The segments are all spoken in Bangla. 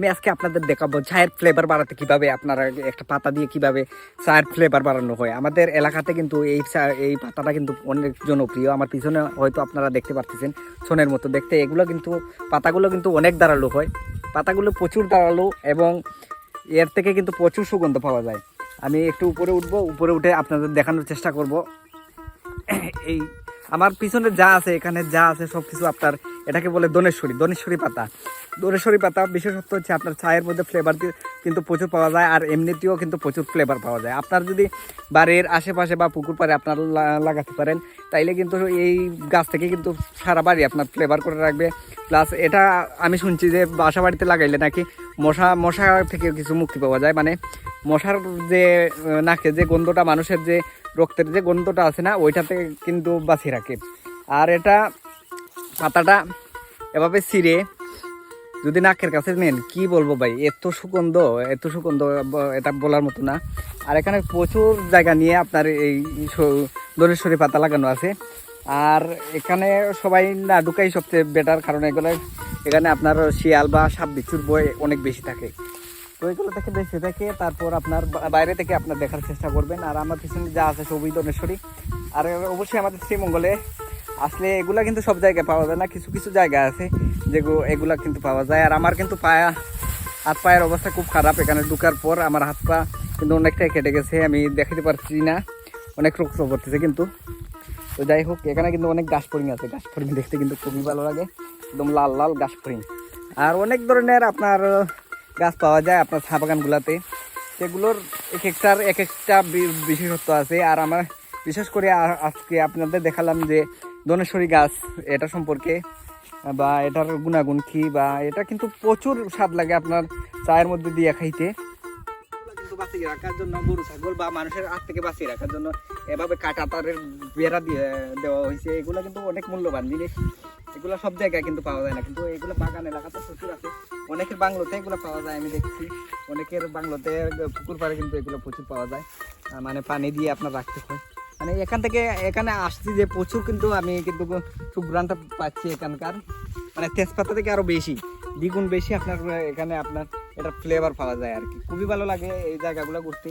আমি আজকে আপনাদের দেখাবো চায়ের ফ্লেভার বাড়াতে কীভাবে আপনারা একটা পাতা দিয়ে কীভাবে চায়ের ফ্লেভার বাড়ানো হয়। আমাদের এলাকাতে কিন্তু এই এই পাতাটা কিন্তু অনেক জনপ্রিয়। আমার পিছনে হয়তো আপনারা দেখতে পাচ্ছেন সোনের মতো। দেখতে এগুলো কিন্তু, পাতাগুলো কিন্তু অনেক দাঁড়াল হয়। পাতাগুলো প্রচুর দাঁড়াল এবং এর থেকে কিন্তু প্রচুর সুগন্ধ পাওয়া যায়। আমি একটু উপরে উঠবো, উপরে উঠে আপনাদের দেখানোর চেষ্টা করব। এই আমার পিছনে যা আছে, এখানে যা আছে সব কিছু আপনার, এটাকে বলে দনেশ্বরী। দনেশ্বরী পাতা। দনেশ্বরী পাতা, বিশেষত্ব হচ্ছে আপনার চায়ের মধ্যে ফ্লেভার কিন্তু প্রচুর পাওয়া যায় আর এমনিতেও কিন্তু প্রচুর ফ্লেভার পাওয়া যায়। আপনার যদি বাড়ির আশেপাশে বা পুকুর পাড়ে আপনার লাগাতে পারেন, তাইলে কিন্তু এই গাছ থেকে কিন্তু সারা বাড়ি আপনার ফ্লেভার করে রাখবে। প্লাস এটা আমি শুনছি যে বাসা বাড়িতে লাগাইলে নাকি মশা মশা থেকে কিছু মুক্তি পাওয়া যায়। মানে মশার যে নাকে যে গন্ধটা, মানুষের যে রক্তের যে গন্ধটা আছে না, ওইটাতে কিন্তু বাঁচিয়ে রাখে। আর এটা পাতাটা এভাবে ছিঁড়ে যদি নাকের কাছে নেন, কি বলব ভাই? এত সুগন্ধ এত সুগন্ধ এটা বলার মতো না। আর এখানে প্রচুর জায়গা নিয়ে আপনার এই দনেশ্বরী পাতা লাগানো আছে। আর এখানে সবাই না ঢুকাই সবচেয়ে বেটার কারণ এগুলো, এখানে আপনার শিয়াল বা সাপ বিচ্ছুর বই অনেক বেশি থাকে। তো এগুলো থেকে বেশি থাকে তারপর আপনার বাইরে থেকে আপনার দেখার চেষ্টা করবেন। আর আমার পিছনে যা আছে সবই দনেশ্বরী আর অবশ্যই আমাদের শ্রীমঙ্গলে আসলে এগুলা কিন্তু সব জায়গায় পাওয়া যায় না, কিছু কিছু জায়গা আছে। যেগুলো এগুলা কিন্তু পাওয়া যায়। আর আমার কিন্তু পায়া, হাত পায়ের অবস্থা খুব খারাপ। এখানে ঢুকার পর আমার হাত পা কিন্তু অনেকটাই কেটে গেছে, আমি দেখাতে পারছি না। অনেক রোগ করতেছে কিন্তু। তো যাই হোক, এখানে কিন্তু অনেক গাছ ফড়িং আছে। গাছ ফড়িং দেখতে কিন্তু খুবই ভালো লাগে। একদম লাল লাল গাছ ফড়িং আর অনেক ধরনের আপনার গাছ পাওয়া যায় আপনার চা বাগানগুলোতে। সেগুলোর এক একটার এক একটা বিশেষত্ব আছে। আর আমার, বিশেষ করে আজকে আপনাদের দেখালাম যে ধনেশ্বরী গাছ, এটা সম্পর্কে। বা এটার গুণাগুণ কি? বা এটা কিন্তু প্রচুর স্বাদ লাগে আপনার চায়ের মধ্যে দিয়ে খাইতে। বাঁচিয়ে রাখার জন্য গরু, ছাগল বা মানুষের হাত থেকে বাঁচিয়ে রাখার জন্য এভাবে কাটা তারের বেড়া দিয়ে দেওয়া হয়েছে। এগুলো কিন্তু অনেক মূল্যবান জিনিস। এগুলো সব জায়গায় কিন্তু পাওয়া যায় না। কিন্তু এগুলো বাগান এলাকাতে প্রচুর আছে। অনেকের বাংলোতে এগুলো পাওয়া যায়, আমি দেখছি। অনেকের বাংলোতে, পুকুর পাড়ে কিন্তু এগুলো প্রচুর পাওয়া যায়। মানে পানি দিয়ে আপনার রাখতে হয়। মানে এখান থেকে এখানে আসছি যে প্রচুর কিন্তু আমি কিন্তু সুগ্রানটা পাচ্ছি এখানকার। মানে তেজপাতা থেকে আরও বেশি, দ্বিগুণ বেশি আপনার, এখানে আপনার এটা ফ্লেভার পাওয়া যায় আর কি। খুবই ভালো লাগে এই জায়গাগুলো ঘুরতে।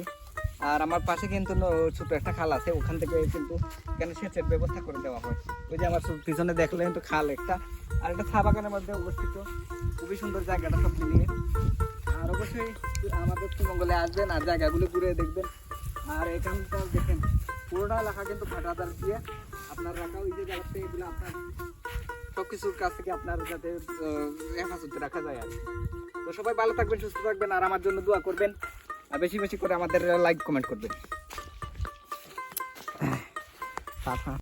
আর আমার পাশে কিন্তু ছোট একটা খাল আছে, ওখান থেকে কিন্তু এখানে সেচের ব্যবস্থা করে দেওয়া হয়। ওই যে আমার পিছনে দেখলে কিন্তু খাল একটা, আর একটা চা বাগানের মধ্যে অবস্থিত। খুবই সুন্দর জায়গাটা সব মিলিয়ে। আর অবশ্যই আমাদের পশ্চিমবঙ্গলে আসবেন, আর জায়গাগুলো ঘুরে দেখবেন। আর এখানটা দেখেন পুরোটা লেখা কিন্তু ভাটাদার দিয়ে আপনার রাখা, ওই যে জায়গাতে এগুলো আপনার সব কিছুর কাছ থেকে আপনার যাতে হেফাজতে রাখা যায় আর। তো সবাই ভালো থাকবেন, সুস্থ থাকবেন, আর আমার জন্য দোয়া করবেন, আর বেশি বেশি করে আমাদের লাইক কমেন্ট করবেন